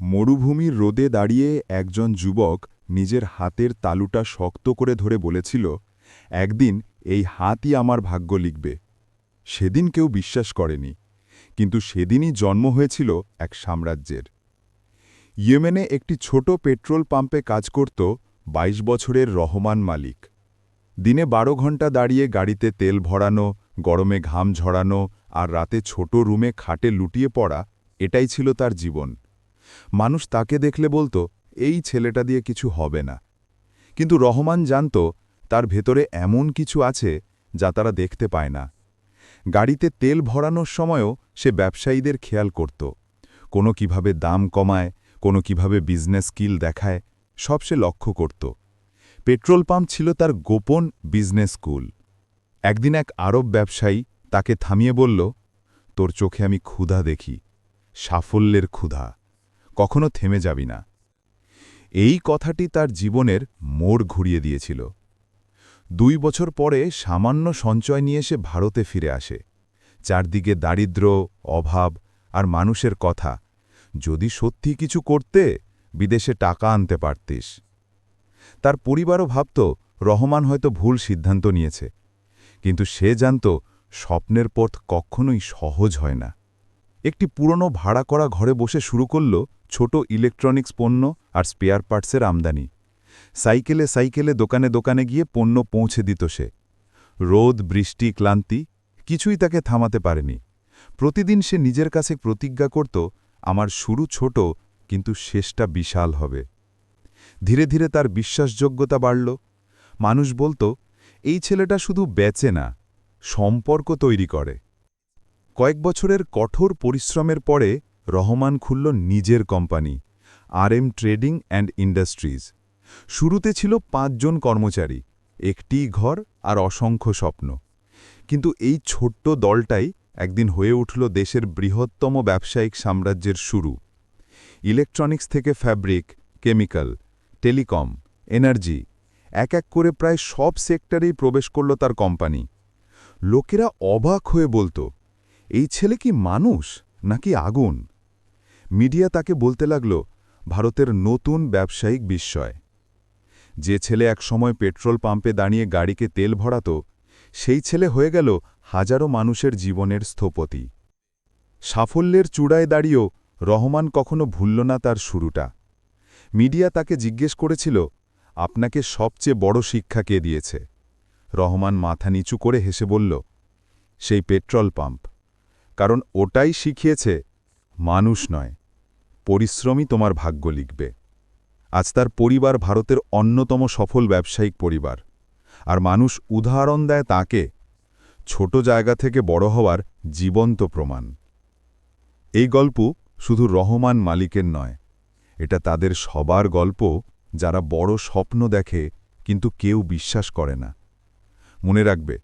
মরুভূমির রোদে দাঁড়িয়ে একজন যুবক নিজের হাতের তালুটা শক্ত করে ধরে বলেছিল, একদিন এই হাতই আমার ভাগ্য লিখবে। সেদিন কেউ বিশ্বাস করেনি, কিন্তু সেদিনই জন্ম হয়েছিল এক সাম্রাজ্যের। ইয়েমেনে একটি ছোট পেট্রোল পাম্পে কাজ করত ২২ বছরের রহমান মালিক। দিনে বারো ঘণ্টা দাঁড়িয়ে গাড়িতে তেল ভরানো, গরমে ঘাম ঝরানো আর রাতে ছোট রুমে খাটে লুটিয়ে পড়া, এটাই ছিল তার জীবন। মানুষ তাকে দেখলে বলতো, এই ছেলেটা দিয়ে কিছু হবে না। কিন্তু রহমান জানত, তার ভেতরে এমন কিছু আছে যা তারা দেখতে পায় না। গাড়িতে তেল ভরানোর সময়ও সে ব্যবসায়ীদের খেয়াল করত। কোনো কীভাবে দাম কমায়, কোনো কীভাবে বিজনেস স্কিল দেখায়, সব সে লক্ষ্য করত। পেট্রোল পাম্প ছিল তার গোপন বিজনেস স্কুল একদিন এক আরব ব্যবসায়ী তাকে থামিয়ে বলল, তোর চোখে আমি ক্ষুধা দেখি, সাফল্যের ক্ষুধা। কখনো থেমে যাবি না। এই কথাটি তার জীবনের মোড় ঘুরিয়ে দিয়েছিল। দুই বছর পরে সামান্য সঞ্চয় নিয়ে সে ভারতে ফিরে আসে। চারদিকে দারিদ্র, অভাব আর মানুষের কথা। যদি সত্যি কিছু করতে বিদেশে টাকা আনতে পারতিস। তার পরিবারও ভাবত রহমান হয়তো ভুল সিদ্ধান্ত নিয়েছে। কিন্তু সে জানত স্বপ্নের পথ কখনোই সহজ হয় না। একটি পুরনো ভাড়া করা ঘরে বসে শুরু করল ছোট ইলেকট্রনিক্স পণ্য আর স্পেয়ার পার্টসের আমদানি। সাইকেলে সাইকেলে দোকানে দোকানে গিয়ে পণ্য পৌঁছে দিত সে। রোদ, বৃষ্টি, ক্লান্তি, কিছুই তাকে থামাতে পারেনি। প্রতিদিন সে নিজের কাছে প্রতিজ্ঞা করত, আমার শুরু ছোট, কিন্তু শেষটা বিশাল হবে। ধীরে ধীরে তার বিশ্বাসযোগ্যতা বাড়ল। মানুষ বলতো, এই ছেলেটা শুধু বেচে না, সম্পর্ক তৈরি করে। কয়েক বছরের কঠোর পরিশ্রমের পরে রহমান খুলল নিজের company R M trading and industries. শুরুতে ছিল পাঁচজন কর্মচারী, একটি ঘর আর অসংখ্য স্বপ্ন। কিন্তু এই ছোট্ট দলটাই একদিন হয়ে উঠল দেশের বৃহত্তম ব্যবসায়িক সাম্রাজ্যের শুরু। ইলেকট্রনিক্স থেকে ফ্যাব্রিক, কেমিক্যাল, টেলিকম, এনার্জি, এক এক করে প্রায় সব সেক্টরেই প্রবেশ করল তার কোম্পানি। লোকেরা অবাক হয়ে বলতো, এই ছেলে কি মানুষ নাকি আগুন? মিডিয়া তাকে বলতে লাগল, ভারতের নতুন ব্যবসায়িক বিস্ময়। যে ছেলে একসময় পেট্রোল পাম্পে দাঁড়িয়ে গাড়িকে তেল ভরাত, সেই ছেলে হয়ে গেল হাজারো মানুষের জীবনের স্থপতি। সাফল্যের চূড়ায় দাঁড়িয়েও রহমান কখনো ভুলল না তার শুরুটা। মিডিয়া তাকে জিজ্ঞেস করেছিল, আপনাকে সবচেয়ে বড় শিক্ষা কে দিয়েছে? রহমান মাথা নিচু করে হেসে বলল, সেই পেট্রোল পাম্প। কারণ ওটাই শিখিয়েছে মানুষ নয়। পরিশ্রমই তোমার ভাগ্য লিখবে। আজ তার পরিবার ভারতের অন্যতম সফল ব্যবসায়িক পরিবার। আর মানুষ উদাহরণ দেয় তাকে, ছোট জায়গা থেকে বড় হওয়ার জীবন্ত প্রমাণ। এই গল্প শুধু রহমান মালিকের নয়, এটা তাদের সবার গল্প, যারা বড় স্বপ্ন দেখে কিন্তু কেউ বিশ্বাস করে না। মনে রাখবে,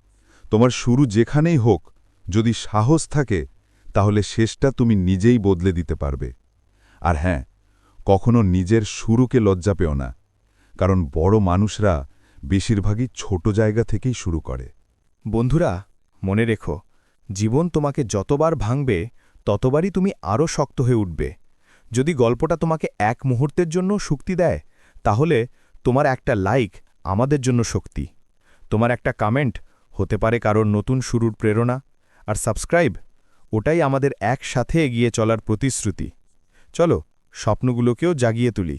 তোমার শুরু যেখানেই হোক, যদি সাহস থাকে, তাহলে শেষটা তুমি নিজেই বদলে দিতে পারবে। আর হ্যাঁ কখনো নিজের শুরুকে লজ্জা পেও না, কারণ বড় মানুষরা বেশিরভাগই ছোট জায়গা থেকেই শুরু করে। বন্ধুরা, মনে রেখো, জীবন তোমাকে যতবার ভাঙবে, ততবারই তুমি আরও শক্ত হয়ে উঠবে। যদি গল্পটা তোমাকে এক মুহূর্তের জন্য শক্তি দেয়, তাহলে তোমার একটা লাইক আমাদের জন্য শক্তি। তোমার একটা কমেন্ট হতে পারে কারোর নতুন শুরুর প্রেরণা, আর সাবস্ক্রাইব ওটাই আমাদের একসাথে এগিয়ে চলার প্রতিশ্রুতি। চলো স্বপ্নগুলোকেও জাগিয়ে তুলি।